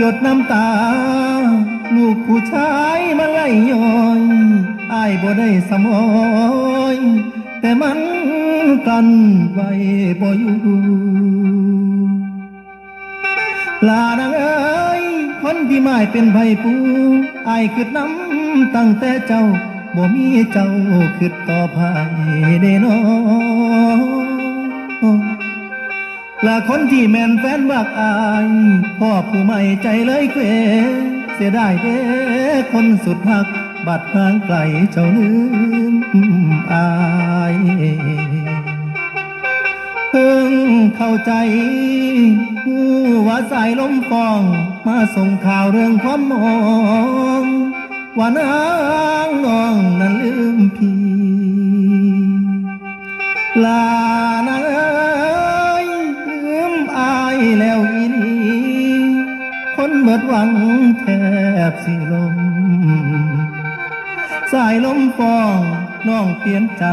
หยดน้ำตา ลูกผู้ชายมาไล่ย้อยอายบ่ได้สมอย แต่มันกันไว้บ่อยู่ลานางเอ้ยคนที่หมายเป็นไผปูอายคืดน้ำตั้งแต่เจ้าบ่มีเจ้าคืดต่อภายเดนอ และคนที่แม่นแฟนบักอายพ่อผู้ไม่ใจเลยเควเสียดายเด้คนสุดหัก บัดห่างไกลเจ้าลืมอายเพิ่งเข้าใจหูว่าสายลมฟอง มาส่งข่าวเรื่องความมองว่านางน้องนั้นลืมพี่ลานาง เมิดหวังแทบสิลม สายลมฟองน้องเปลี่ยนใจ